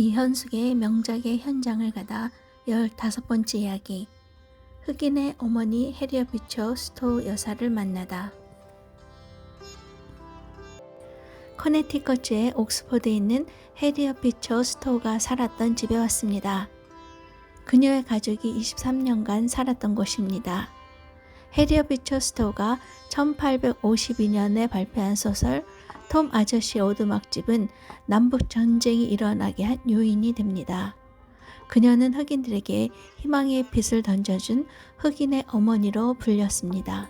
이현숙의 명작의 현장을 가다 15번째 이야기 흑인의 어머니 해리어 비처 스토우 여사를 만나다 커네티컷주의 옥스퍼드에 있는 해리어 비처 스토우가 살았던 집에 왔습니다. 그녀의 가족이 23년간 살았던 곳입니다. 해리어 비처 스토우가 1852년에 발표한 소설 톰 아저씨 오두막집은 남북 전쟁이 일어나게 한 요인이 됩니다. 그녀는 흑인들에게 희망의 빛을 던져준 흑인의 어머니로 불렸습니다.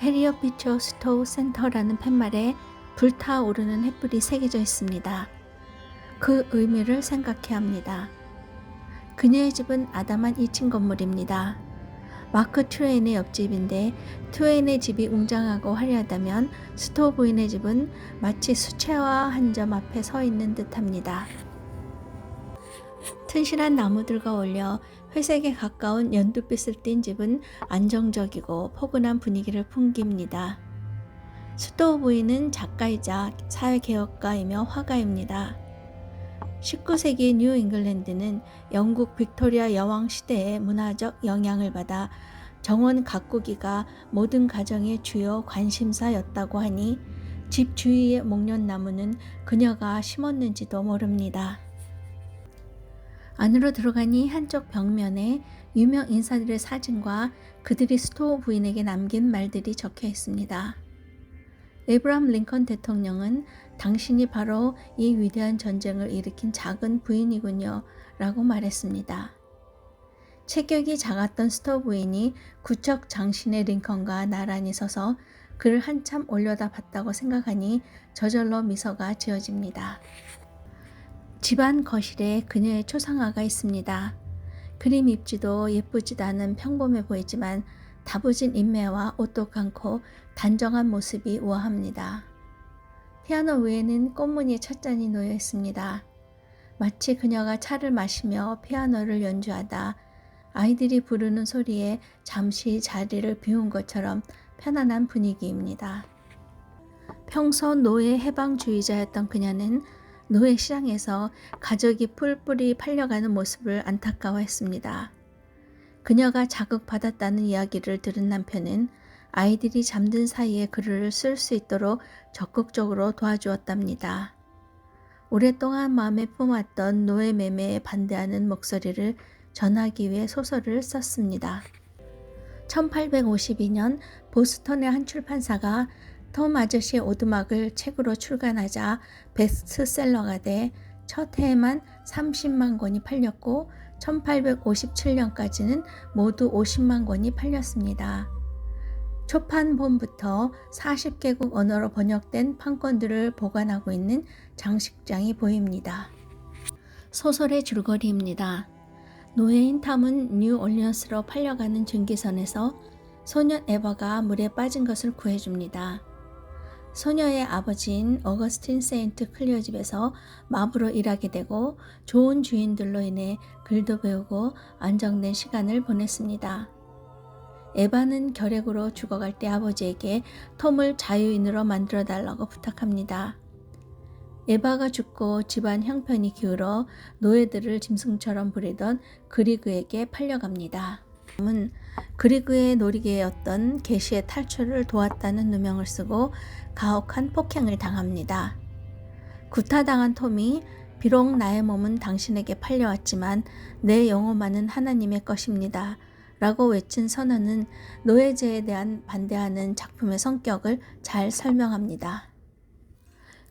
해리어 비처 스토우 센터라는 팻말에 불타오르는 햇불이 새겨져 있습니다. 그 의미를 생각해야 합니다. 그녀의 집은 아담한 2층 건물입니다. 마크 트웨인의 옆집인데 트웨인의 집이 웅장하고 화려하다면 스토우 부인의 집은 마치 수채화 한 점 앞에 서 있는 듯합니다. 튼실한 나무들과 어울려 회색에 가까운 연두빛을 띤 집은 안정적이고 포근한 분위기를 풍깁니다. 스토우 부인은 작가이자 사회개혁가이며 화가입니다. 19세기 뉴 잉글랜드는 영국 빅토리아 여왕 시대의 문화적 영향을 받아 정원 가꾸기가 모든 가정의 주요 관심사였다고 하니 집 주위의 목련나무는 그녀가 심었는지도 모릅니다. 안으로 들어가니 한쪽 벽면에 유명 인사들의 사진과 그들이 스토우 부인에게 남긴 말들이 적혀 있습니다. 에브람 링컨 대통령은 당신이 바로 이 위대한 전쟁을 일으킨 작은 부인이군요. 라고 말했습니다. 체격이 작았던 스토 부인이 구척 장신의 링컨과 나란히 서서 그를 한참 올려다 봤다고 생각하니 저절로 미소가 지어집니다. 집안 거실에 그녀의 초상화가 있습니다. 그림 입지도 예쁘지도 않은 평범해 보이지만 다부진 인매와 오똑한 코, 단정한 모습이 우아합니다. 피아노 위에는 꽃무늬 찻잔이 놓여 있습니다. 마치 그녀가 차를 마시며 피아노를 연주하다 아이들이 부르는 소리에 잠시 자리를 비운 것처럼 편안한 분위기입니다. 평소 노예 해방주의자였던 그녀는 노예 시장에서 가족이 뿔뿔이 팔려가는 모습을 안타까워했습니다. 그녀가 자극받았다는 이야기를 들은 남편은 아이들이 잠든 사이에 글을 쓸 수 있도록 적극적으로 도와주었답니다. 오랫동안 마음에 품었던 노예 매매에 반대하는 목소리를 전하기 위해 소설을 썼습니다. 1852년 보스턴의 한 출판사가 톰 아저씨의 오두막을 책으로 출간하자 베스트셀러가 돼 첫 해에만 30만 권이 팔렸고 1857년까지는 모두 50만 권이 팔렸습니다. 초판본부터 40개국 언어로 번역된 판권들을 보관하고 있는 장식장이 보입니다. 소설의 줄거리입니다. 노예인 탐은 뉴올리언스로 팔려가는 증기선에서 소년 에버가 물에 빠진 것을 구해줍니다. 소녀의 아버지인 어거스틴 세인트 클리어 집에서 마부로 일하게 되고 좋은 주인들로 인해 글도 배우고 안정된 시간을 보냈습니다. 에바는 결핵으로 죽어갈 때 아버지에게 톰을 자유인으로 만들어 달라고 부탁합니다. 에바가 죽고 집안 형편이 기울어 노예들을 짐승처럼 부리던 그리그에게 팔려갑니다. 톰은 그리그의 놀이개였던 게시의 탈출을 도왔다는 누명을 쓰고 가혹한 폭행을 당합니다. 구타당한 톰이 비록 나의 몸은 당신에게 팔려왔지만 내 영혼만은 하나님의 것입니다. 라고 외친 선언은 노예제에 대한 반대하는 작품의 성격을 잘 설명합니다.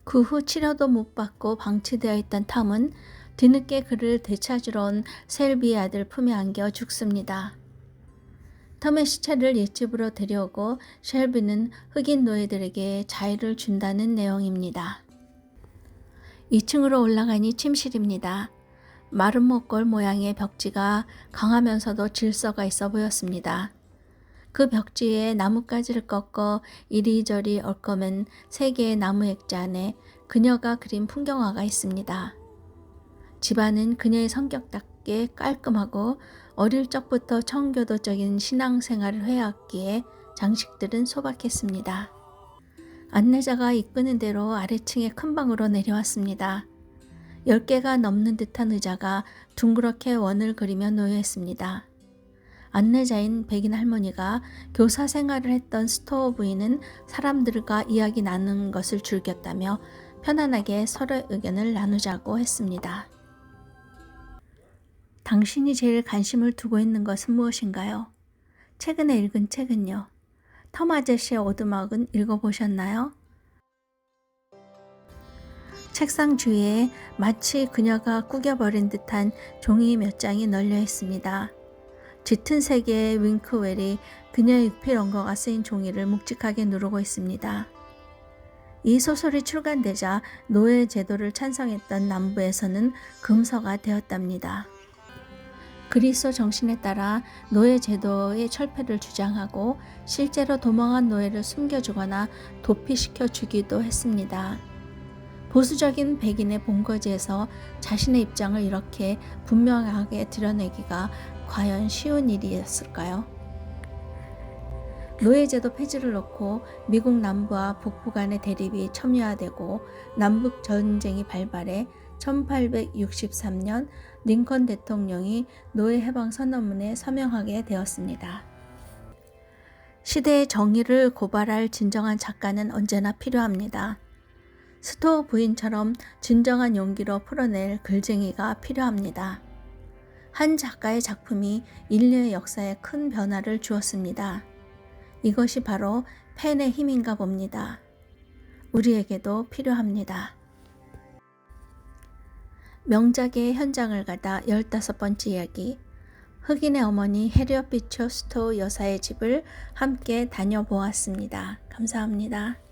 그 후 치료도 못 받고 방치되어 있던 탐은 뒤늦게 그를 되찾으러 온 셀비의 아들 품에 안겨 죽습니다. 톰의 시체를 옛집으로 데려오고 쉘비는 흑인 노예들에게 자유를 준다는 내용입니다. 2층으로 올라가니 침실입니다. 마른 목골 모양의 벽지가 강하면서도 질서가 있어 보였습니다. 그 벽지에 나뭇가지를 꺾어 이리저리 얽어맨 세 개의 나무 액자 안에 그녀가 그린 풍경화가 있습니다. 집안은 그녀의 성격답게 깔끔하고 어릴 적부터 청교도적인 신앙생활을 해왔기에 장식들은 소박했습니다. 안내자가 이끄는 대로 아래층의 큰 방으로 내려왔습니다. 10개가 넘는 듯한 의자가 둥그렇게 원을 그리며 놓여 있습니다. 안내자인 백인 할머니가 교사 생활을 했던 스토어 부인은 사람들과 이야기 나누는 것을 즐겼다며 편안하게 서로의 의견을 나누자고 했습니다. 당신이 제일 관심을 두고 있는 것은 무엇인가요? 최근에 읽은 책은요. 텀 아저씨의 오두막은 읽어보셨나요? 책상 주위에 마치 그녀가 꾸겨버린 듯한 종이 몇 장이 널려 있습니다. 짙은 색의 윙크웰이 그녀의 육필 언거가 쓰인 종이를 묵직하게 누르고 있습니다. 이 소설이 출간되자 노예 제도를 찬성했던 남부에서는 금서가 되었답니다. 그리스도 정신에 따라 노예 제도의 철폐를 주장하고 실제로 도망한 노예를 숨겨주거나 도피시켜 주기도 했습니다. 보수적인 백인의 본거지에서 자신의 입장을 이렇게 분명하게 드러내기가 과연 쉬운 일이었을까요? 노예제도 폐지를 놓고 미국 남부와 북부 간의 대립이 첨예화되고 남북 전쟁이 발발해 1863년 링컨 대통령이 노예 해방 선언문에 서명하게 되었습니다. 시대의 정의를 고발할 진정한 작가는 언제나 필요합니다. 스토어 부인처럼 진정한 용기로 풀어낼 글쟁이가 필요합니다. 한 작가의 작품이 인류의 역사에 큰 변화를 주었습니다. 이것이 바로 펜의 힘인가 봅니다. 우리에게도 필요합니다. 명작의 현장을 가다 15번째 이야기 흑인의 어머니 해리엇 비처 스토우 여사의 집을 함께 다녀보았습니다. 감사합니다.